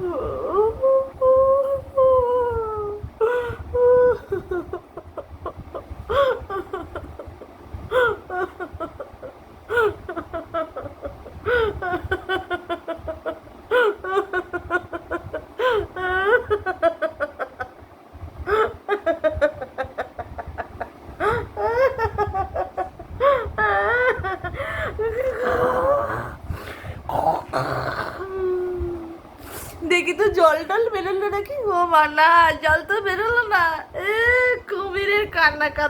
Oh.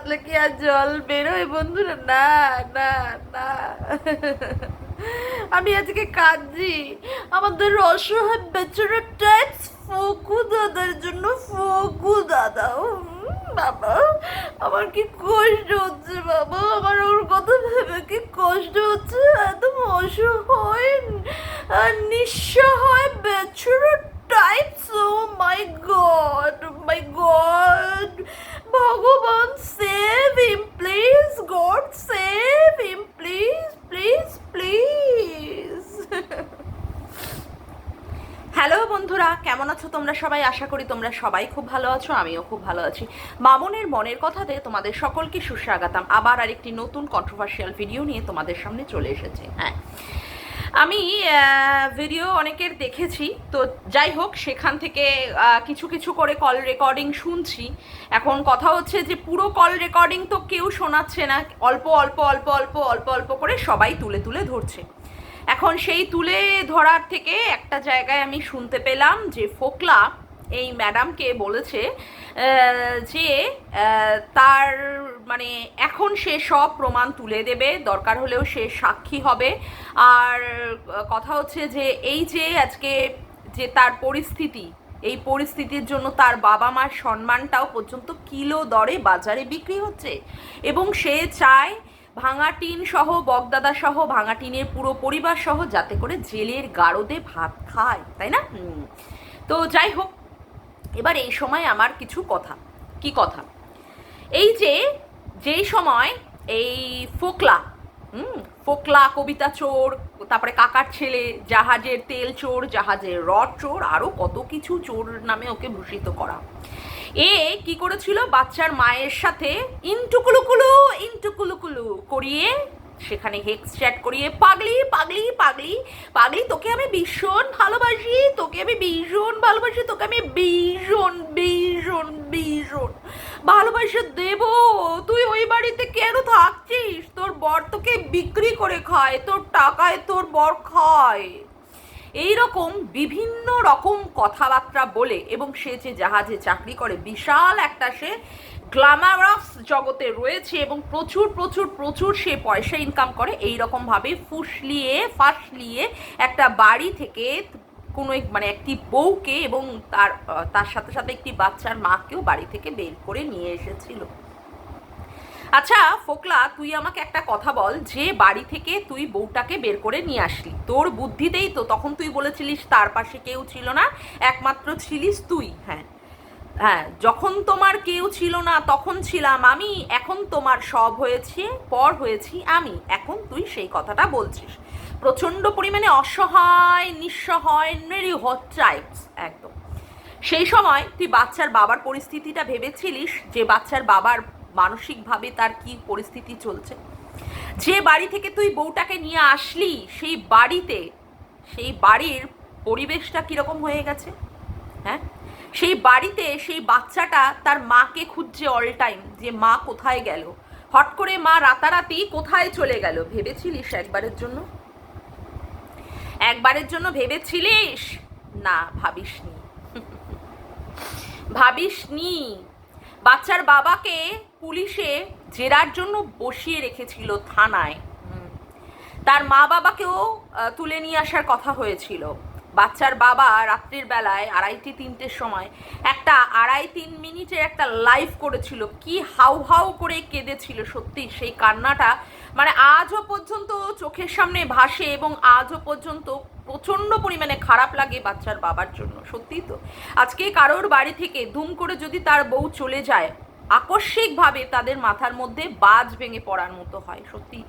কাঁদলে কি আর জল বেরোয় বন্ধুরা? না না না। আমি আজকে কাঁদছি। আমাদের অসহায় বেচারা ট্যাক্স ফকু দাদার জন্য, ফকু দাদা। বাবা, আমার কি কষ্ট হচ্ছে, বাবা। আমার ওর কথা ভেবে কি কষ্ট হচ্ছে? একদম অসহায়, আর নিঃসহায় বেচারা আশা করি তোমরা সবাই খুব ভালো আছো, আমিও খুব ভালো আছি। মামনের মনের কথাতে তোমাদের সকলকে সুস্বাগতম। আবার আরেকটি নতুন কন্ট্রোভার্সিয়াল ভিডিও নিয়ে তোমাদের সামনে চলে এসেছে। হ্যাঁ। আমি ভিডিও অনেকের দেখেছি, তো যাই হোক, সেখান থেকে কিছু কিছু করে কল রেকর্ডিং শুনছি। এখন কথা হচ্ছে যে পুরো কল রেকর্ডিং তো কেউ শোনাচ্ছে না, অল্প অল্প অল্প অল্প অল্প অল্প করে সবাই তুলে তুলে ধরছে। এখন সেই তুলে ধরার থেকে একটা জায়গায় আমি শুনতে পেলাম যে ফোকলা এই ম্যাডামকে বলেছে যে তার মানে এখন সে সব প্রমাণ তুলে দেবে, দরকার হলেও সে সাক্ষী হবে। আর কথা হচ্ছে যে, এই যে আজকে যে তার পরিস্থিতি, এই পরিস্থিতির জন্য তার বাবা মার সম্মানটাও পর্যন্ত কিলো দরে বাজারে বিক্রি হচ্ছে। এবং সে চায় ভাঙা টিন সহ, বগদাদা সহ ভাঙা টিনের পুরো পরিবার সহ, যাতে করে জেলের গারদে ভাত খায়, তাই না? তো যাই হোক এবার এই সময় আমার কিছু কথা। কি কথা? এই যে যেই সময় এই ফোকলা, হুম, ফোকলা, কবিতা চোর, তারপরে কাকার ছেলে, জাহাজের তেল চোর, জাহাজের রড চোর আরও কত কিছু চোর নামে ওকে ভূষিত করা। এ কি করেছিল? বাচ্চার মায়ের সাথে ইন্টুকুলুকুলু ইন্টুকুলুকুলু করিয়ে সেখানে হেক্স চ্যাট করিয়ে, পাগলি পাগলি পাগলি পাগলি, তোকে আমি ভীষণ ভালোবাসি, তোকে আমি ভীষণ ভালোবাসি, তোকে আমি ভীষণ ভীষণ ভীষণ ভালোবাসা দেব। তুই ওই বাড়িতে কেন থাকছিস? তোর বর তোকে বিক্রি করে খায়, তোর টাকায় তোর বর খায়। এই রকম বিভিন্ন রকম কথাবার্তা বলে এবং সে যে জাহাজে চাকরি করে, বিশাল একটা সে গ্ল্যামারাস জগতে রয়েছে এবং প্রচুর প্রচুর প্রচুর সে পয়সা ইনকাম করে। এই রকমভাবে ফুসলিয়ে, ফাসলিয়ে একটা বাড়ি থেকে কোনো এক- মানে একটি বউকে এবং তার তার সাথে সাথে একটি বাচ্চার মাকেও বাড়ি থেকে বের করে নিয়ে এসেছিল। আচ্ছা ফোকলা, তুই আমাকে একটা কথা বল। যে বাড়ি থেকে তুই বউটাকে বের করে নিয়ে আসলি, তোর বুদ্ধিতেই তো তখন তুই বলেছিলিস তার পাশে কেউ ছিল না, একমাত্র ছিলিস তুই। হ্যাঁ। হ্যাঁ যখন তোমার কেউ ছিল না, তখন ছিলাম আমি, এখন তোমার সব হয়েছে, পর হয়েছি আমি, এখন তুই সেই কথাটা বলছিস। প্রচণ্ড পরিমাণে অসহায়, নিঃসহায়, নিরীহ টাইপস একদম। সেই সময় তুই বাচ্চার বাবার পরিস্থিতিটা ভেবেছিলিস, যে বাচ্চার বাবার মানসিকভাবে তার কি পরিস্থিতি চলছে? যে বাড়ি থেকে তুই বউটাকে নিয়ে আসলি, সেই বাড়িতে, সেই বাড়ির পরিবেশটা কীরকম হয়ে গেছে? হ্যাঁ? সেই বাড়িতে সেই বাচ্চাটা তার মাকে খুঁজছে অল টাইম যে মা কোথায় গেল? হট করে মা রাতারাতি কোথায় চলে গেল? ভেবেছিলিস একবারের জন্য? একবারের জন্য ভেবেছিলিস? না, ভাবিসনি। ভাবিসনি। বাচ্চার বাবাকে পুলিশে জেরার জন্য বসিয়ে রেখেছিল থানায়। তার মা বাবাকেও তুলে নিয়ে আসার কথা হয়েছিল। বাচ্চার বাবা রাত্রির বেলায় আড়াইটি, তিনটের সময় একটা আড়াই, তিন মিনিটের একটা লাইভ করেছিল। কি হাউ হাউ করে কেঁদেছিল সত্যি সেই কান্নাটা। মানে আজও পর্যন্ত চোখের সামনে ভাসে এবং আজও পর্যন্ত প্রচণ্ড পরিমাণে খারাপ লাগে বাচ্চার বাবার জন্য, সত্যিই তো। আজকে কারোর বাড়ি থেকে দুম করে যদি তার বউ চলে যায় আকস্মিকভাবে তাদের মাথার মধ্যে বাজ ভেঙে পড়ার মতো হয়। সত্যি,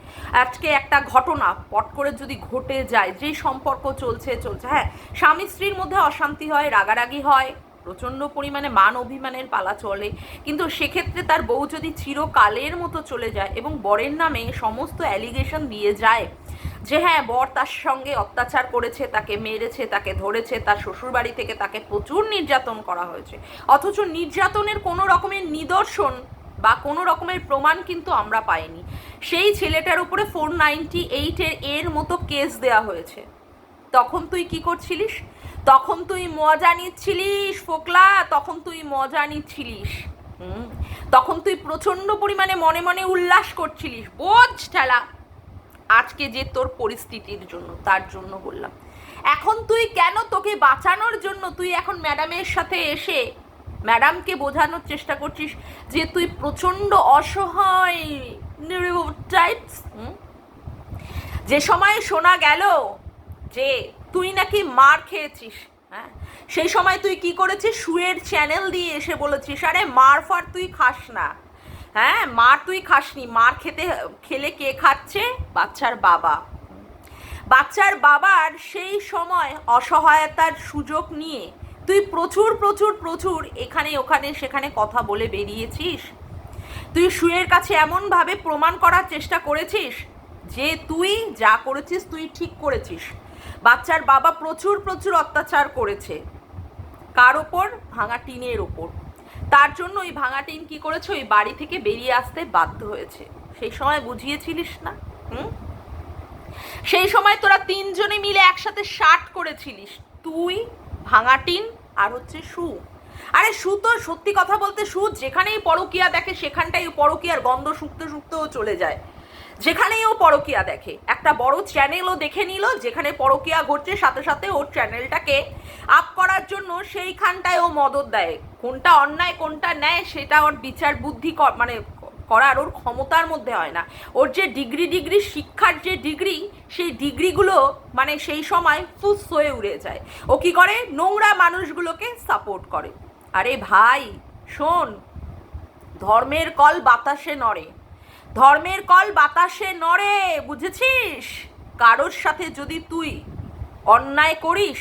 আজকে একটা ঘটনা পট করে যদি ঘটে যায়, যে সম্পর্ক চলছে চলছে। হ্যাঁ স্বামী স্ত্রীর মধ্যে অশান্তি হয়, রাগারাগি হয়, প্রচণ্ড পরিমাণে মান অভিমানের পালা চলে। কিন্তু সেক্ষেত্রে তার বউ যদি চিরকালের মতো চলে যায় এবং বরের নামে সমস্ত অ্যালিগেশন দিয়ে যায় যে হ্যাঁ বর তার সঙ্গে অত্যাচার করেছে, তাকে মেরেছে, তাকে ধরেছে, তার শ্বশুরবাড়ি থেকে তাকে প্রচুর নির্যাতন করা হয়েছে। অথচ নির্যাতনের কোনো রকমের নিদর্শন বা কোনো রকমের প্রমাণ কিন্তু আমরা পাইনি। সেই ছেলেটার উপরে ফোর নাইনটি এইটের এর মতো কেস দেওয়া হয়েছে। তখন তুই কি করছিলিস? তখন তুই মজা নিচ্ছিলিস, ফোকলা! তখন তুই মজা নিচ্ছিলিস তখন তুই প্রচণ্ড পরিমাণে মনে মনে উল্লাস করছিলিস। বোঝ ঠেলা! আজকে যে তোর পরিস্থিতির জন্য, তার জন্য বললাম। এখন তুই কেন তোকে বাঁচানোর জন্য তুই এখন ম্যাডামের সাথে এসে ম্যাডামকে বোঝানোর চেষ্টা করছিস যে তুই প্রচণ্ড অসহায় টাইপস যে সময় শোনা গেল যে তুই নাকি মার খেয়েছিস হ্যাঁ? সেই সময় তুই কি করেছিস? শুয়ের চ্যানেল দিয়ে এসে বলেছিস, আরে মার ফার তুই খাস না। হ্যাঁ মার তুই খাসনি। মার খেতে, খেলে কে খাচ্ছে? বাচ্চার বাবা। বাচ্চার বাবার সেই সময় অসহায়তার সুযোগ নিয়ে তুই প্রচুর প্রচুর প্রচুর এখানে, ওখানে, সেখানে কথা বলে বেরিয়েছিস? তুই শুয়ের কাছে এমনভাবে প্রমাণ করার চেষ্টা করেছিস যে তুই যা করেছিস তুই ঠিক করেছিস। বাচ্চার বাবা প্রচুর প্রচুর অত্যাচার করেছে। কার ওপর? ভাঙা টিনের ওপর। তার জন্য ওই ভাঙা টিন কি করেছে? ওই বাড়ি থেকে বেরিয়ে আসতে বাধ্য হয়েছে। সেই সময় বুঝিয়েছিলিস না? হুম? সেই সময় তোরা তিনজনে মিলে একসাথে শার্ট করেছিলিস। তুই, ভাঙা টিন আর হচ্ছে সু। আরে সু তো সত্যি কথা বলতে সু যেখানেই পরকিয়া দেখে সেখানটাই পরকিয়ার গন্ধ শুকতে শুকতেও চলে যায়। যেখানেই ও পরকিয়া দেখে। একটা বড় চ্যানেলও দেখে নিল, যেখানে পরকিয়া ঘটছে, সাথে সাথে ওর চ্যানেলটাকে আপ করার জন্য সেইখানটায় ও মদত দেয়। কোনটা অন্যায়, কোনটা নেয় সেটা ওর বিচার বুদ্ধি মানে করার ওর ক্ষমতার মধ্যে হয় না। ওর যে ডিগ্রি ডিগ্রি, শিক্ষার যে ডিগ্রি, সেই ডিগ্রিগুলো মানে সেই সময় ফুস হয়ে উড়ে যায়। ও কি করে? নোংরা মানুষগুলোকে সাপোর্ট করে। আরে ভাই, শোন, ধর্মের কল বাতাসে নড়ে। ধর্মের কল বাতাসে নড়ে, বুঝেছিস? কারোর সাথে যদি তুই অন্যায় করিস,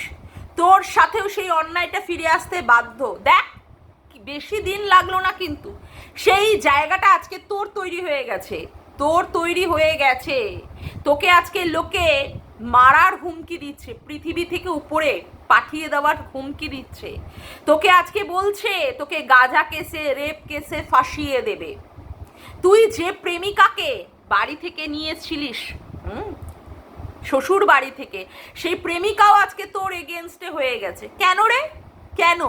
তোর সাথেও সেই অন্যায়টা ফিরে আসতে বাধ্য। দেখ, বেশি দিন লাগল না কিন্তু। সেই জায়গাটা আজকে তোর তৈরি হয়ে গেছে। তোর তৈরি হয়ে গেছে। তোকে আজকে লোকে মারার হুমকি দিচ্ছে। পৃথিবী থেকে উপরে পাঠিয়ে দেওয়ার হুমকি দিচ্ছে। তোকে আজকে বলছে, তোকে গাজা কেসে, রেপ কেসে ফাঁসিয়ে দেবে। তুই যে প্রেমিকাকে বাড়ি থেকে নিয়েছিলিস হুম? শ্বশুর বাড়ি থেকে, সেই প্রেমিকাও আজকে তোর এগেনস্টে হয়ে গেছে। কেন রে? কেন?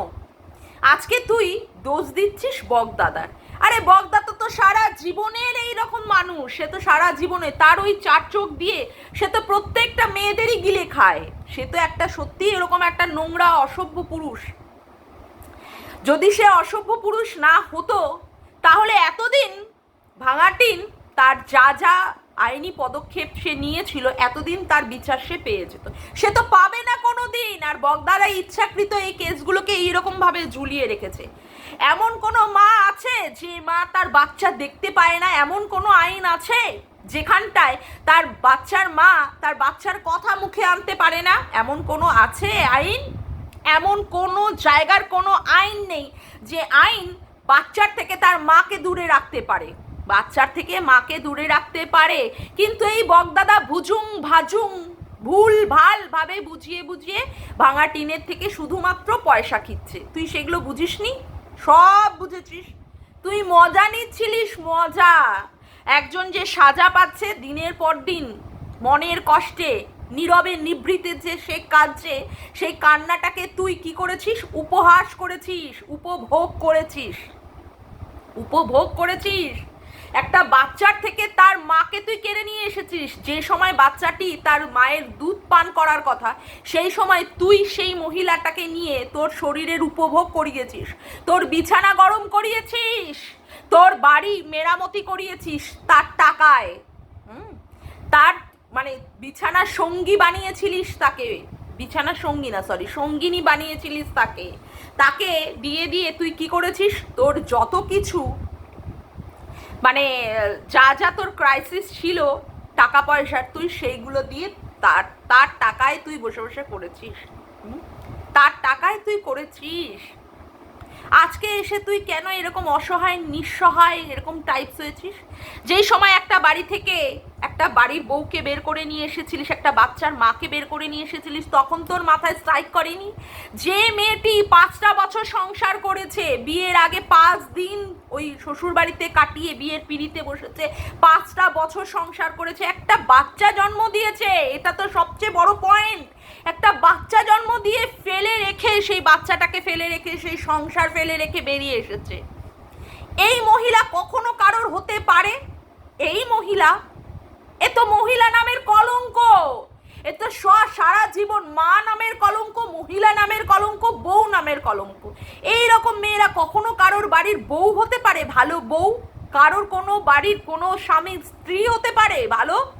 আজকে তুই দোষ দিচ্ছিস বগদাদার। আরে বগদাদা তো সারা জীবনের এই রকম মানুষ, সে তো সারা জীবনে তার ওই চার চোখ দিয়ে সে তো প্রত্যেকটা মেয়েদেরই গিলে খায়। সে তো একটা সত্যি এরকম একটা নোংরা, অসভ্য পুরুষ। যদি সে অসভ্য পুরুষ না হতো, তাহলে এতদিন ভাঙাটিন তার যা যা আইনি পদক্ষেপ সে নিয়েছিল, এতদিন তার বিচার সে পেয়ে যেত। সে তো পাবে না কোনো দিন আর বগদারা ইচ্ছাকৃত এই কেসগুলোকে এইরকম ভাবে ঝুলিয়ে রেখেছে। এমন কোনো মা আছে যে মা তার বাচ্চা দেখতে পায় না? এমন কোনো আইন আছে যেখানটায় তার বাচ্চার মা তার বাচ্চার কথা মুখে আনতে পারে না? এমন কোনো আছে আইন? এমন কোনো জায়গার কোনো আইন নেই যে আইন বাচ্চার থেকে তার মাকে দূরে রাখতে পারে। বাচ্চার থেকে মাকে দূরে রাখতে পারে। কিন্তু এই বগদাদা ভুজুং ভাজুং ভুল ভালো ভাবে বুঝিয়ে বুঝিয়ে ভাঙা টিনের থেকে শুধুমাত্র পয়সা খিচ্ছে। তুই সেগুলো বুঝিসনি? সব বুঝেছিস। তুই মজা নিচ্ছিলিস, মজা। একজন যে সাজা পাচ্ছে দিনের পর দিন, মনের কষ্টে, নীরবে নিভৃতে যে সে কাঁদছে, সেই কান্নাটাকে তুই কি করেছিস? উপহাস করেছিস, উপভোগ করেছিস। উপভোগ করেছিস? একটা বাচ্চার থেকে তার মাকে তুই কেড়ে নিয়ে এসেছিস। যে সময় বাচ্চাটি তার মায়ের দুধ পান করার কথা, সেই সময় তুই সেই মহিলাটাকে নিয়ে তোর শরীরের উপভোগ করিয়েছিস। তোর বিছানা গরম করিয়েছিস। তোর বাড়ি মেরামতি করিয়েছিস তার টাকায়। হুম? তার মানে বিছানার সঙ্গী বানিয়েছিলিস তাকে। বিছানা সঙ্গী না সরি সঙ্গিনী বানিয়েছিলিস তাকে। তাকে দিয়ে দিয়ে তুই কি করেছিস? তোর যত কিছু মানে যা যা তোর ক্রাইসিস ছিল, টাকা পয়সার তুই সেইগুলো দিয়ে তার তার টাকায় তুই বসে বসে করেছিস। তার টাকায় তুই করেছিস। আজকে এসে তুই কেন এরকম অসহায়, নিঃসহায় এরকম টাইপস হয়েছিস? যেই সময় একটা বাড়ি থেকে একটা বাড়ির বউকে বের করে নিয়ে এসেছিলিস, একটা বাচ্চার মাকে বের করে নিয়ে এসেছিলিস, তখন তোর মাথায় স্ট্রাইক করেনি? যে মেয়েটি পাঁচটা বছর সংসার করেছে, বিয়ের আগে পাঁচ দিন ওই শ্বশুর বাড়িতে কাটিয়ে, বিয়ের পিড়িতে বসেছে, পাঁচটা বছর সংসার করেছে, একটা বাচ্চা জন্ম দিয়েছে, এটা তো সবচেয়ে বড় পয়েন্ট একটা বাচ্চা জন্ম দিয়ে ফেলে রেখে, সেই বাচ্চাটাকে ফেলে রেখে, সেই সংসার ফেলে রেখে বেরিয়ে এসেছে। এই মহিলা কখনো কারোর হতে পারে? এই মহিলা? এ তো মহিলা নামের কলঙ্ক। এ তো স- সারা জীবন মা নামের কলঙ্ক, মহিলা নামের কলঙ্ক, বউ নামের কলঙ্ক। এই রকম মেয়েরা কখনো কারোর বাড়ির বউ হতে পারে? ভালো বউ? কারোর কোনো বাড়ির কোনো স্বামী, স্ত্রী হতে পারে? ভালো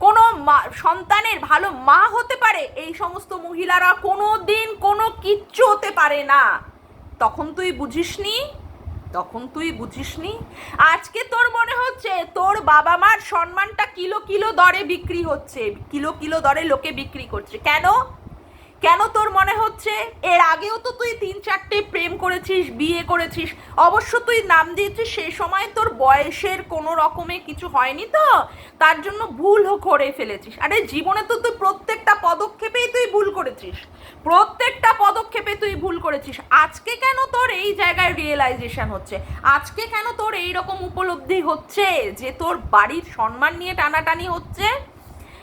কোনো মা, সন্তানের ভালো মা হতে পারে, এই সমস্ত মহিলারা কোনো দিন কোনো কিচ্ছু হতে পারে না। তখন তুই বুঝিসনি? তখন তুই বুঝিসনি? আজকে তোর মনে হচ্ছে তোর বাবা মার সম্মানটা কিলো কিলো দরে বিক্রি হচ্ছে, কিলো কিলো দরে লোকে বিক্রি করছে। কেন? কেন তোর মনে হচ্ছে? এর আগেও তো তুই তিন চারটে প্রেম করেছিস, বিয়ে করেছিস, অবশ্য তুই নাম দিয়েছিস সেই সময় তোর বয়সের কোনো রকমে কিছু হয়নি তো? তার জন্য ভুল করে ফেলেছিস। আরে জীবনে তো তুই প্রত্যেকটা পদক্ষেপেই তুই ভুল করেছিস। প্রত্যেকটা পদক্ষেপে তুই ভুল করেছিস। আজকে কেন তোর এই জায়গায় রিয়েলাইজেশন হচ্ছে? আজকে কেন তোর এই রকম উপলব্ধি হচ্ছে যে তোর বাড়ির সম্মান নিয়ে টানাটানি হচ্ছে?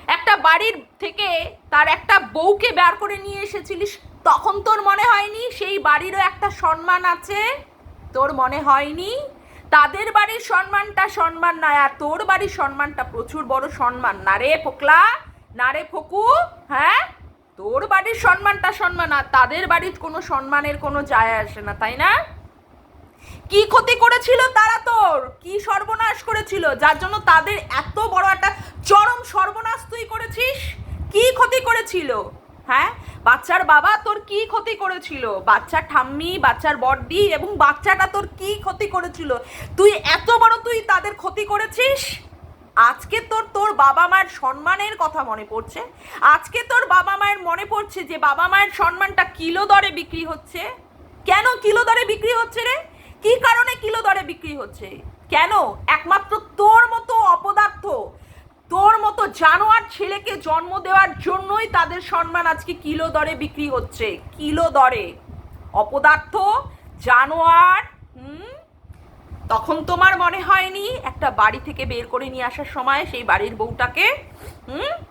একটা বাড়ির থেকে তার একটা বউকে বের করে নিয়ে এসেছিলিস, তখন তোর মনে হয়নি সেই বাড়িরও একটা সম্মান আছে? তোর মনে হয়নি? তাদের বাড়ির সম্মানটা সম্মান নয়, আর তোর বাড়ির সম্মানটা প্রচুর বড় সম্মান। না রে ফোকলা? না রে ফকু? হ্যাঁ? তোর বাড়ির সম্মানটা সম্মান, আর তাদের বাড়ির কোনো সম্মানের কোনো যায় আসে না, তাই না? কি ক্ষতি করেছিল তারা তোর? কি সর্বনাশ করেছিল? যার জন্য তাদের এত বড় একটা চরম সর্বনাশ তুই করেছিস? কি ক্ষতি করেছিল? হ্যাঁ? বাচ্চার বাবা তোর কি ক্ষতি করেছিল? বাচ্চার ঠাম্মি, বাচ্চার বড়দি এবং বাচ্চাটা তোর কি ক্ষতি করেছিল? তুই এত বড় তুই তাদের ক্ষতি করেছিস? আজকে তোর তোর বাবা মায়ের সম্মানের কথা মনে পড়ছে। আজকে তোর বাবা মায়ের মনে পড়ছে যে বাবা মায়ের সম্মানটা কিলো দরে বিক্রি হচ্ছে। কেন কিলো দরে বিক্রি হচ্ছে রে? কি কারণে কিলো দরে বিক্রি হচ্ছে? কেন? একমাত্র তোর মতো অপদার্থ, তোর মতো জানোয়ার ছেলেকে জন্ম দেওয়ার জন্যই তাদের সম্মান আজকে কিলো দরে বিক্রি হচ্ছে। কিলো দরে। অপদার্থ, জানোয়ার, হুম? তখন তোমার মনে হয়নি একটা বাড়ি থেকে বের করে নিয়ে আসার সময় সেই বাড়ির বউটাকে? হুম?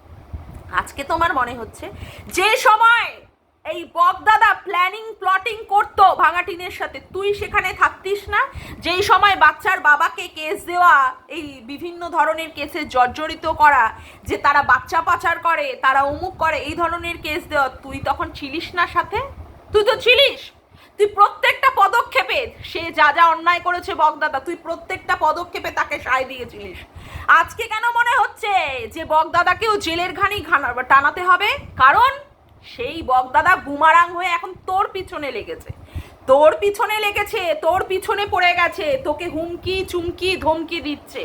আজকে তোমার মনে হচ্ছে যে সময় এই বকদাদা প্ল্যানিং প্লটিং করতো ভাঙাটিনের সাথে। তুই সেখানে থাকতিস না। যেই সময় বাচ্চার বাবাকে কেস দেওয়া, এই বিভিন্ন ধরনের কেসে জর্জরিত করা, যে তারা বাচ্চা পাচার করে, তারা অমুক করে, এই ধরনের কেস দেওয়া, তুই তখন ছিলিস না সাথে? তুই তো ছিলিস! তুই প্রত্যেকটা পদক্ষেপে, সে যা যা অন্যায় করেছে বকদাদা তুই প্রত্যেকটা পদক্ষেপে তাকে সায় দিয়েছিলিস। আজকে কেন মনে হচ্ছে যে বকদাদাকেও জেলের ঘানা টানাতে হবে? কারণ সেই বকদাদা বুমারাং হয়ে এখন তোর পিছনে লেগেছে। তোর পিছনে লেগেছে, তোর পিছনে পড়ে গেছে, তোকে হুমকি চুমকি ধমকি দিচ্ছে।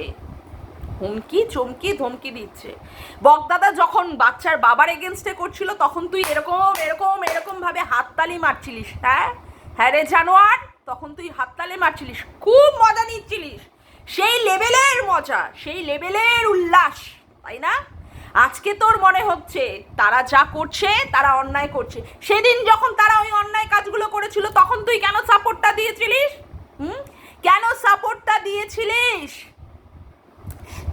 হুমকি, চমকি, ধমকি দিচ্ছে। বকদাদা যখন বাচ্চার বাবার এগেনস্টে করছিল, তখন তুই এরকম এরকম এরকম ভাবে হাততালি মারছিলিস হ্যাঁ? হ্যাঁ রে জানোয়ার? তখন তুই হাততালি মারছিলিস, খুব মজা নিচ্ছিলিস। সেই লেভেলের মজা, সেই লেভেলের উল্লাস, তাই না? আজকে তোর মনে হচ্ছে তারা যা করছে, তারা অন্যায় করছে। সেদিন যখন তারা ওই অন্যায় কাজগুলো করেছিল, তখন তুই কেন সাপোর্টটা দিয়েছিলিস? হুম? কেন সাপোর্টটা দিয়েছিলিস?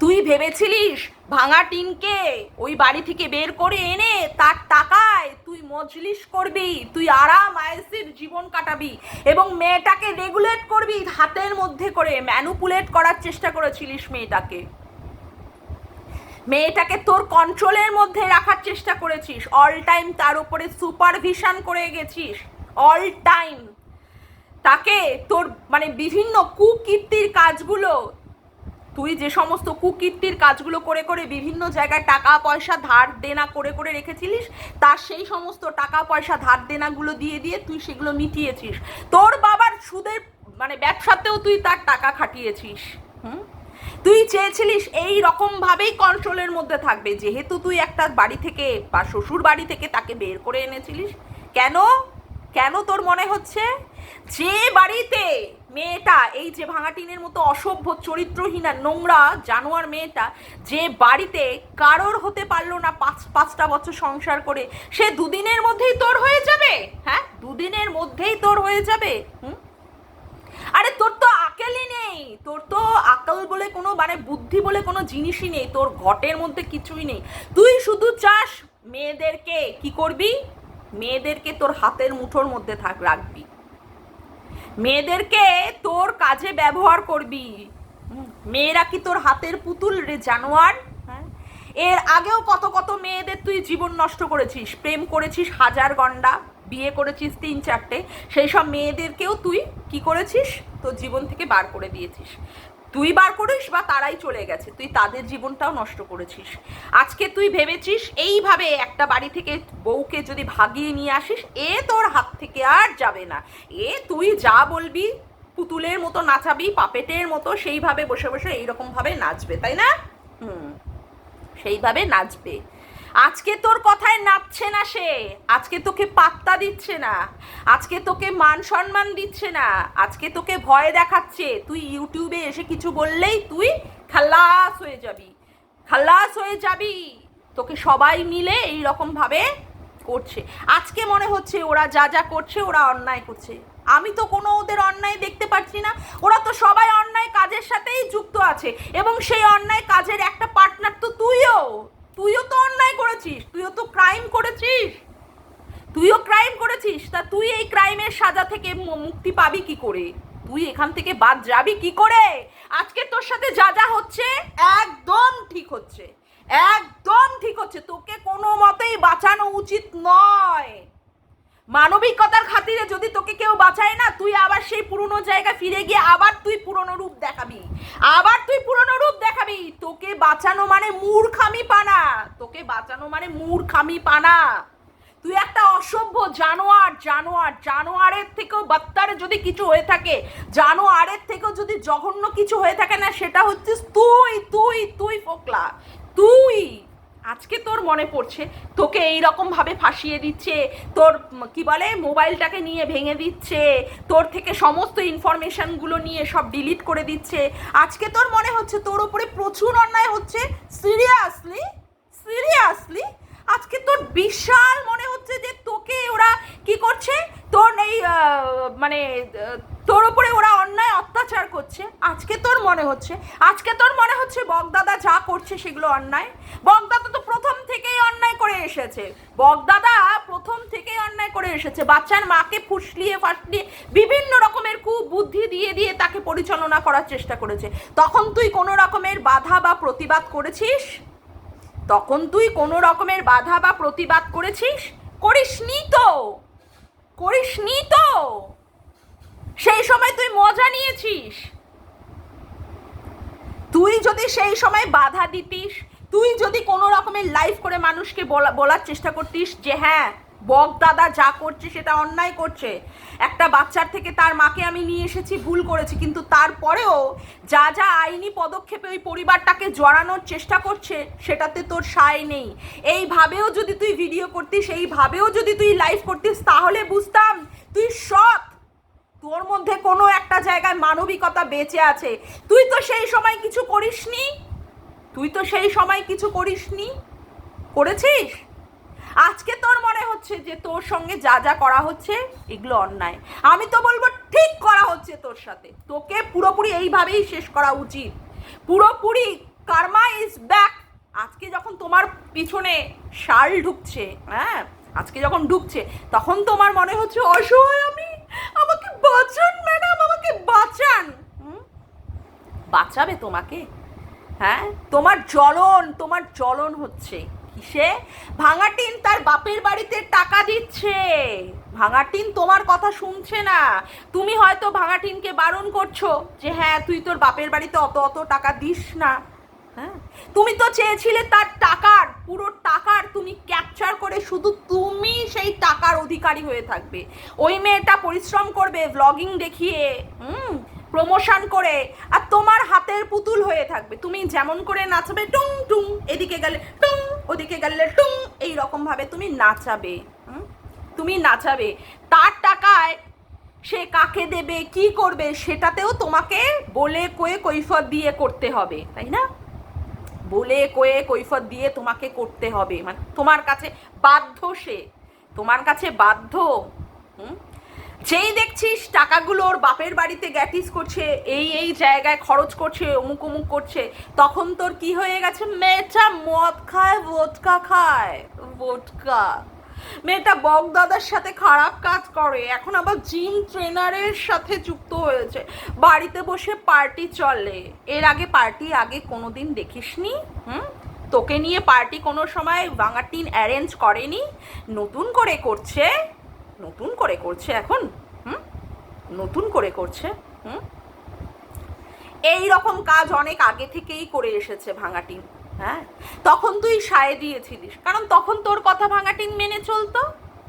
তুই ভেবেছিলিস ভাঙা টিনকে ওই বাড়ি থেকে বের করে এনে তার টাকায় তুই মজলিস করবি, তুই আরাম আয়েসির জীবন কাটাবি এবং মেয়েটাকে রেগুলেট করবি, হাতের মধ্যে করে ম্যানুপুলেট করার চেষ্টা করেছিলিস মেয়েটাকে। মেয়েটাকে তোর কন্ট্রোলের মধ্যে রাখার চেষ্টা করেছিস। অল টাইম তার উপরে সুপারভিশন করে গেছিস। অল টাইম তাকে তোর মানে বিভিন্ন কুকীর্তির কাজগুলো, তুই যে সমস্ত কুকীর্তির কাজগুলো করে করে বিভিন্ন জায়গায় টাকা পয়সা ধার দেনা করে করে রেখেছিলিস, তার সেই সমস্ত টাকা পয়সা ধার দেনাগুলো দিয়ে দিয়ে তুই সেগুলো মিটিয়েছিস। তোর বাবার সুদের মানে ব্যবসাতেও তুই তার টাকা খাটিয়েছিস। হুম? তুই চেয়েছিলিস এই রকম ভাবেই কন্ট্রোলের মধ্যে থাকবে। যেহেতু তুই একটা বাড়ি থেকে বা শ্বশুর বাড়ি থেকে তাকে বের করে এনেছিলিস, কেন? কেন তোর মনে হচ্ছে? যে বাড়িতে মেয়েটা, এই যে ভাঙাটিনের মতো অসভ্য, চরিত্রহীনা, নোংরা জানোয়ার মেয়েটা, যে বাড়িতে কারোর হতে পারল না পাঁচ, পাঁচটা বছর সংসার করে, সে দুদিনের মধ্যেই তোর হয়ে যাবে? হ্যাঁ? দুদিনের মধ্যেই তোর হয়ে যাবে? হুম? আরে তোর তো আকেলই নেই। তোর তো আকল বলে কোনো মানে বুদ্ধি বলে কোনো জিনিসই নেই। তোর ঘটের মধ্যে কিছুই নেই। তুই শুধু চাস মেয়েদেরকে কি করবি? মেয়েদেরকে তোর হাতের মুঠোর মধ্যে থাক, রাখবি। মেয়েদেরকে তোর কাজে ব্যবহার করবি। মেয়েরা কি তোর হাতের পুতুল রে জানোয়ার? হ্যাঁ? এর আগেও কত কত মেয়েদের তুই জীবন নষ্ট করেছিস। প্রেম করেছিস হাজার গন্ডা। বিয়ে করেছিস তিন চারটে, সেই সব মেয়েদেরকেও তুই কি করেছিস? তোর জীবন থেকে বার করে দিয়েছিস। তুই বার করিস বা তারাই চলে গেছে, তুই তাদের জীবনটাও নষ্ট করেছিস। আজকে তুই ভেবেছিস এইভাবে একটা বাড়ি থেকে বউকে যদি ভাগিয়ে নিয়ে আসিস, এ তোর হাত থেকে আর যাবে না। এ তুই যা বলবি, পুতুলের মতো নাচাবি, পাপেটের মতো সেইভাবে বসে বসে এইরকমভাবে নাচবে, তাই না? হুম, সেইভাবে নাচবে। আজকে তোর কথায় নাচছে না সে। আজকে তোকে পাত্তা দিচ্ছে না। আজকে তোকে মান সম্মান দিচ্ছে না। আজকে তোকে ভয় দেখাচ্ছে। তুই ইউটিউবে এসে কিছু বললেই তুই খালাস হয়ে যাবি। খালাস হয়ে যাবি। তোকে সবাই মিলে এই রকম ভাবে করছে। আজকে মনে হচ্ছে ওরা যা যা করছে ওরা অন্যায় করছে। আমি তো কোনো ওদের অন্যায় দেখতে পাচ্ছি না। ওরা তো সবাই অন্যায় কাজের সাথেই যুক্ত আছে। এবং সেই অন্যায় কাজের একটা পার্টনার তো তুইও। তুইও তো অন্যায় করেছিস, তুইও তো ক্রাইম করেছিস। তুইও ক্রাইম করেছিস, তা তুই এই ক্রাইমের সাজা থেকে মুক্তি পাবি কি করে? তুই এখান থেকে বাদ যাবি কি করে? আজকে তোর সাথে যা যা হচ্ছে, একদম ঠিক হচ্ছে। একদম ঠিক হচ্ছে, তোকে কোনো মতেই বাঁচানো উচিত নয়। মানবিকতার খাতিরে যদি তোকে কেউ বাঁচায় না, তুই আবার সেই পুরনো জায়গায় ফিরে গিয়ে আবার তুই পুরনো রূপ দেখাবি। আবার তুই পুরনো রূপ দেখাবি। তোকে বাঁচানো মানে মূর্খামি পানা। তোকে বাঁচানো মানে মূর্খামি পানা। তুই একটা অসভ্য জানোয়ার জানোয়ার, জানোয়ারের থেকেও বাত্তার যদি কিছু হয়ে থাকে, জানোয়ারের থেকেও যদি জঘন্য কিছু হয়ে থাকে না, সেটা হচ্ছে তুই তুই তুই ফোকলা। তুই আজকে তোর মনে পড়ছে? তোকে এই ভাবে ফাঁসিয়ে দিচ্ছে, তোর কি বলে, মোবাইলটাকে নিয়ে ভেঙে দিচ্ছে, তোর থেকে সমস্ত ইনফরমেশনগুলো নিয়ে সব ডিলিট করে দিচ্ছে। আজকে তোর মনে হচ্ছে তোর ওপরে প্রচুর অন্যায় হচ্ছে? সিরিয়াসলি সিরিয়াসলি আজকে তোর বিশাল মনে হচ্ছে যে তোকে ওরা কি করছে? তোর এই মানে তোর ওপরে ওরা অন্যায় অত্যাচার করছে। আজকে তোর মনে হচ্ছে, আজকে তোর মনে হচ্ছে বগদাদা যা করছে সেগুলো অন্যায়। বগদাদা তো প্রথম থেকেই অন্যায় করে এসেছে। বগদাদা প্রথম থেকেই অন্যায় করে এসেছে। বাচ্চার মাকে ফুসলিয়ে ফাসলিয়ে বিভিন্ন রকমের কুবুদ্ধি দিয়ে দিয়ে তাকে পরিচালনা করার চেষ্টা করেছে। তখন তুই কোনো রকমের বাধা বা প্রতিবাদ করেছিস? তখন তুই কোনো রকমের বাধা বা প্রতিবাদ করেছিস? করিসনি তো। করিসনি তো। সেই সময় তুই মজা নিয়েছিস। তুই যদি সেই সময় বাধা দিতিস, তুই যদি কোনো রকমের লাইফ করে মানুষকে বলা বলার চেষ্টা করতিস যে হ্যাঁ বক দাদা যা করছে সেটা অন্যায় করছে। একটা বাচ্চার থেকে তার মাকে আমি নিয়ে এসেছি, ভুল করেছি, কিন্তু তারপরেও যা যা আইনি পদক্ষেপে ওই পরিবারটাকে জড়ানোর চেষ্টা করছে, সেটাতে তোর সায় নেই। এইভাবেও যদি তুই ভিডিও করতিস, এইভাবেও যদি তুই লাইভ করতিস, তাহলে বুঝতাম তুই সৎ। তোর মধ্যে কোনো একটা জায়গায় মানবিকতা বেঁচে আছে। তুই তো সেই সময় কিছু করিসনি? তুই তো সেই সময় কিছু করিসনি? করেছিস? আজকে তোর মনে হচ্ছে যে তোর সঙ্গে যা যা করা হচ্ছে, এগুলো অন্যায়। আমি তো বলব ঠিক করা হচ্ছে তোর সাথে। তোকে পুরোপুরি এইভাবেই শেষ করা উচিত। পুরোপুরি কার্মা ইজ ব্যাক আজকে যখন তোমার পিছনে শাল ঢুকছে হ্যাঁ আজকে যখন ঢুকছে, তখন তোমার মনে হচ্ছে, অসহায় আমি, আমাকে বাঁচান, ম্যাডাম, আমাকে বাঁচান? বাঁচাবে তোমাকে। হ্যাঁ? তোমার জ্বলন তোমার জ্বলন হচ্ছে। কিসে ভাঙাটিন তার বাপের বাড়িতে টাকা দিচ্ছে। ভাঙাটিন তোমার কথা শুনছে না। তুমি হয়তো ভাঙাটিনকে বারণ করছ যে হ্যাঁ তুই তোর বাপের বাড়িতে অত অত টাকা দিস না। হ্যাঁ? তুমি তো চেয়েছিলে তার টাকার, পুরো টাকার তুমি ক্যাপচার করে শুধু তুমি সেই টাকার অধিকারী হয়ে থাকবে। ওই মেয়েটা পরিশ্রম করবে ব্লগিং দেখিয়ে। হুম? প্রমোশন করে, আর তোমার হাতের পুতুল হয়ে থাকবে। তুমি যেমন করে নাচবে, টুং টুং, এদিকে গেলে টুং, ওদিকে গেলে টুং এই রকম ভাবে তুমি নাচাবে? তুমি নাচাবে। তার টাকায় সে কাকে দেবে, কি করবে, সেটাতেও তোমাকে বলে কয়ে কৈফত দিয়ে করতে হবে, তাই না? বলে কয়ে কৈফত দিয়ে তোমাকে করতে হবে। মানে তোমার কাছে বাধ্য সে, তোমার কাছে বাধ্য, হুম? যেই দেখছিস টাকাগুলো ওর বাপের বাড়িতে গ্যাটিস করছে, এই এই জায়গায় খরচ করছে, অমুক অমুক করছে, তখন তোর কি হয়ে গেছে? মেয়েটা মদ খায় ভোটকা খায় ভোটকা মেয়েটা বগদাদার সাথে খারাপ কাজ করে, এখন আবার জিম ট্রেনারের সাথে যুক্ত হয়েছে। বাড়িতে বসে পার্টি চলে। এর আগে পার্টি আগে কোনোদিন দেখিসনি? হুম? তোকে নিয়ে পার্টি কোনো সময় বাঙাটিন অ্যারেঞ্জ করেনি? নতুন করে করছে? নতুন করে করছে এখন? হুম? নতুন করে করছে? হুম? এই রকম কাজ অনেক আগে থেকেই করে এসেছে ভাঙাটিন হ্যাঁ? তখন তুই সায় দিয়েছিলিস, কারণ তখন তোর কথা ভাঙাটিন মেনে চলতো।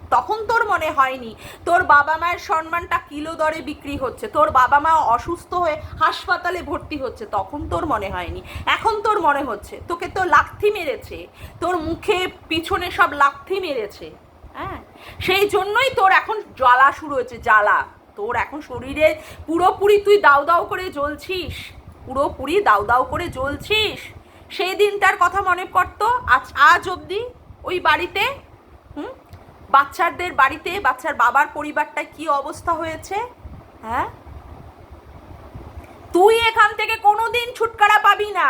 তখন তোর মনে হয়নি, তোর বাবা মায়ের সম্মানটা কিলো দরে বিক্রি হচ্ছে, তোর বাবা মা অসুস্থ হয়ে হাসপাতালে ভর্তি হচ্ছে, তখন তোর মনে হয়নি। এখন তোর মনে হচ্ছে, তোকে তো লাথি মেরেছে, তোর মুখে পিছনে সব লাথি মেরেছে হ্যাঁ? সেই জন্যই তোর এখন জ্বালা শুরু হয়েছে, জ্বালা। তোর এখন শরীরে পুরোপুরি তুই দাউ দাউ করে জ্বলছিস, পুরোপুরি দাউ দাউ করে জ্বলছিস। সেই দিনটার কথা মনে পড়তো, আজ আজ অবধি ওই বাড়িতে, হুম? বাচ্চাদের বাড়িতে, বাচ্চার বাবার পরিবারটা কি অবস্থা হয়েছে? হ্যাঁ? তুই এখান থেকে কোনোদিন ছুটকারা পাবি না।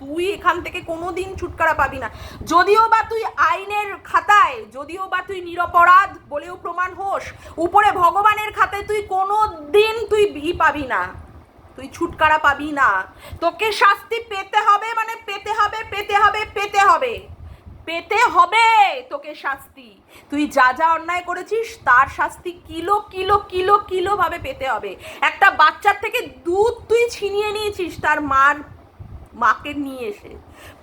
তুই এখান থেকে কোনোদিন ছুটকারা পাবি না। যদিও বা তুই আইনের খাতায়, যদিও বা তুই নিরপরাধ বলেও প্রমাণ হোস, উপরে ভগবানের খাতায় তুই কোনো দিন তুই ই পাবি না। তুই ছুটকারা পাবি না। তোকে শাস্তি পেতে হবে মানে পেতে হবে পেতে হবে পেতে হবে। পেতে হবে তোকে শাস্তি। তুই যা যা অন্যায় করেছিস, তার শাস্তি কিলো কিলো কিলো কিলো ভাবে পেতে হবে। একটা বাচ্চার থেকে দুধ তুই ছিনিয়ে নিয়েছিস, তার মার মাকে নিয়ে এসে।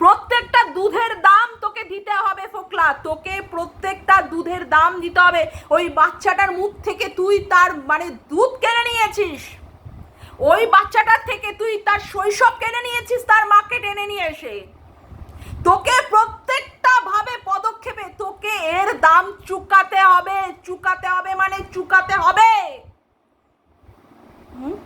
প্রত্যেকটা দুধের দাম তোকে দিতে হবে ফোকলা। তোকে প্রত্যেকটা দুধের দাম দিতে হবে। ওই বাচ্চাটার মুখ থেকে তুই তার মানে দুধ কেড়ে নিয়েছিস। ওই বাচ্চাটার থেকে তুই তার শৈশব কেড়ে নিয়েছিস তার মাকে টেনে নিয়ে এসে। তোকে প্রত্যেকটা ভাবে পদক্ষেপে তোকে এর দাম চুকাতে হবে চুকাতে হবে মানে চুকাতে হবে। হুম?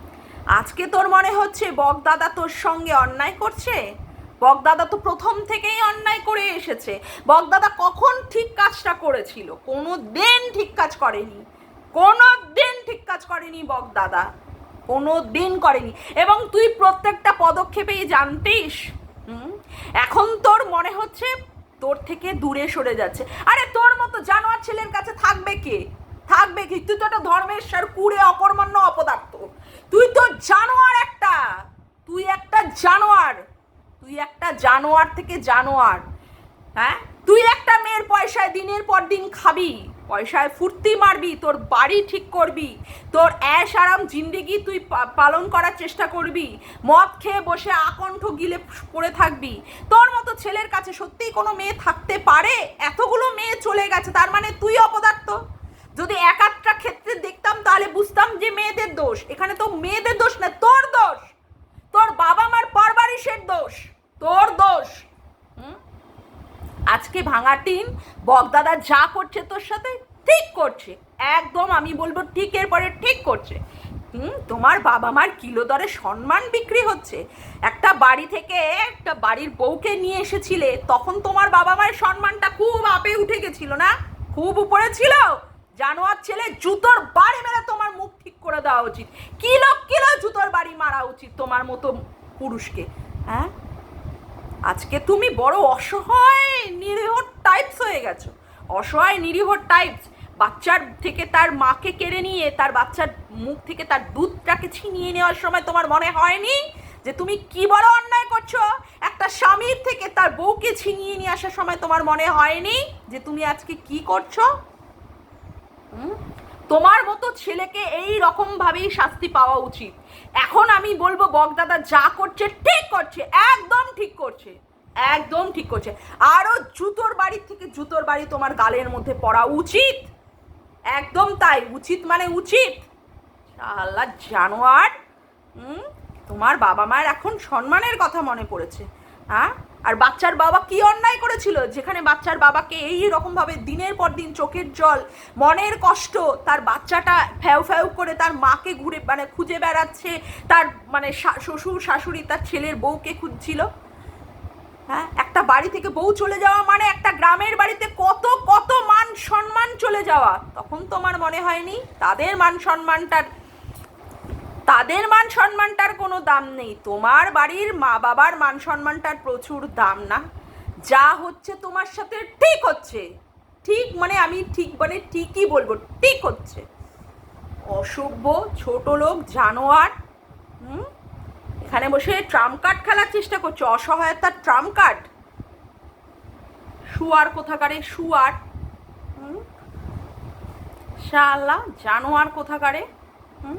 আজকে তোর মনে হচ্ছে বগদাদা তোর সঙ্গে অন্যায় করছে? বগদাদা তো প্রথম থেকেই অন্যায় করে এসেছে। বগদাদা কখন ঠিক কাজটা করেছিল? কোনো দিন ঠিক কাজ করেনি। কোনো দিন ঠিক কাজ করেনি বগদাদা। কোনো দিন করেনি। এবং তুই প্রত্যেকটা পদক্ষেপেই জানতিস? এখন তোর মনে হচ্ছে তোর থেকে দূরে সরে যাচ্ছে। আরে তোর মতো জানোয়ার ছেলের কাছে থাকবে কে? থাকবে কি? তুই তো একটা ধর্মেশ্বর, কুড়ে অকর্মান্য অপদার্থ। তুই তো জানোয়ার একটা। তুই একটা জানোয়ার। তুই একটা জানোয়ার থেকে জানোয়ার। হ্যাঁ? তুই একটা মেয়ের পয়সায় দিনের পর দিন খাবি। পয়সায় ফুর্তি মারবি, তোর বাড়ি ঠিক করবি। তোর অ্যাশ আরাম জিন্দেগি তুই পালন করার চেষ্টা করবি। মদ খেয়ে বসে আকণ্ঠ গিলে পড়ে থাকবি। তোর মতো ছেলের কাছে সত্যিই কোনো মেয়ে থাকতে পারে? এতগুলো মেয়ে চলে গেছে, তার মানে তুই অপদার্থ। যদি এক একটা ক্ষেত্রে দেখতাম, তাহলে বুঝতাম যে মেয়েদের দোষ। এখানে তো মেয়েদের দোষ না, তোর দোষ। তোর বাবা মার পরবারিশের দোষ। তোর দোষ? আজকে ভাঙা টিন, বগদাদা যা করছে তোর সাথে, ঠিক করছে। একদম আমি বলব ঠিকের পরে ঠিক করছে। হুম? তোমার বাবা মার কিলো দরে সম্মান বিক্রি হচ্ছে। একটা বাড়ি থেকে একটা বাড়ির বউকে নিয়ে এসেছিলে, তখন তোমার বাবা মায়ের সম্মানটা খুব আপে উঠে গেছিল না? খুব উপরে ছিল? জানোয়ার ছেলে, জুতোর বাড়ি মেরে তোমার মুখ ঠিক করে দেওয়া উচিত। কিলো কিলো জুতোর বাড়ি মারা উচিত তোমার মতো পুরুষকে হ্যাঁ? আজকে তুমি বড় অসহায়, নিরীহ টাইপস হয়ে গেছো। অসহায়, নিরীহ টাইপস বাচ্চার থেকে তার মাকে কেড়ে নিয়ে, তার বাচ্চার মুখ থেকে তার দুধটাকে ছিনিয়ে নেওয়ার সময় তোমার মনে হয়নি যে তুমি কি বড় অন্যায় করছ? একটা স্বামীর থেকে তার বউকে ছিনিয়ে নিয়ে আসার সময় তোমার মনে হয়নি যে তুমি আজকে কি করছ? তোমার মতো ছেলেকে এই রকম ভাবেই শাস্তি পাওয়া উচিত। এখন আমি বলব, বগদাদা যা করছে ঠিক করছে, একদম ঠিক করছে, একদম ঠিক করছে। আরও জুতোর বাড়ির থেকে জুতোর বাড়ি তোমার গালের মধ্যে পড়া উচিত। একদম তাই, উচিত মানে উচিত। আল্লাহ জানোয়ার তোমার বাবা মায়ের এখন সম্মানের কথা মনে পড়েছে হ্যাঁ? আর বাচ্চার বাবা কি অন্যায় করেছিল? যেখানে বাচ্চার বাবাকে এই রকমভাবে দিনের পর দিন চোখের জল, মনের কষ্ট, তার বাচ্চাটা ফ্যাউ ফ্যাউ করে তার মাকে ঘুরে মানে খুঁজে বেড়াচ্ছে, তার মানে শ্বশুর, শাশুড়ি, তার ছেলের বউকে খুঁজছিল। হ্যাঁ? একটা বাড়ি থেকে বউ চলে যাওয়া মানে একটা গ্রামের বাড়িতে কত কত মান সম্মান চলে যাওয়া। তখন তোমার মনে হয়নি, তাদের মান সম্মানটার তাদের মান সম্মানটার কোনো দাম নেই। তোমার বাড়ির মা বাবার মান সম্মানটার প্রচুর দাম না। যা হচ্ছে তোমার সাথে ঠিক হচ্ছে। ঠিক মানে আমি ঠিক মানে ঠিকই বলব, ঠিক হচ্ছে। অসভ্য, ছোট লোক, জানোয়ার, হুম? এখানে বসে ট্রাম কার্ড খেলার চেষ্টা করছ অসহায়তার ট্রাম্প কার্ড? শুয়ার কোথাকারে, শুয়ার, হুম? শালা, জানোয়ার কোথাকারে, হুম?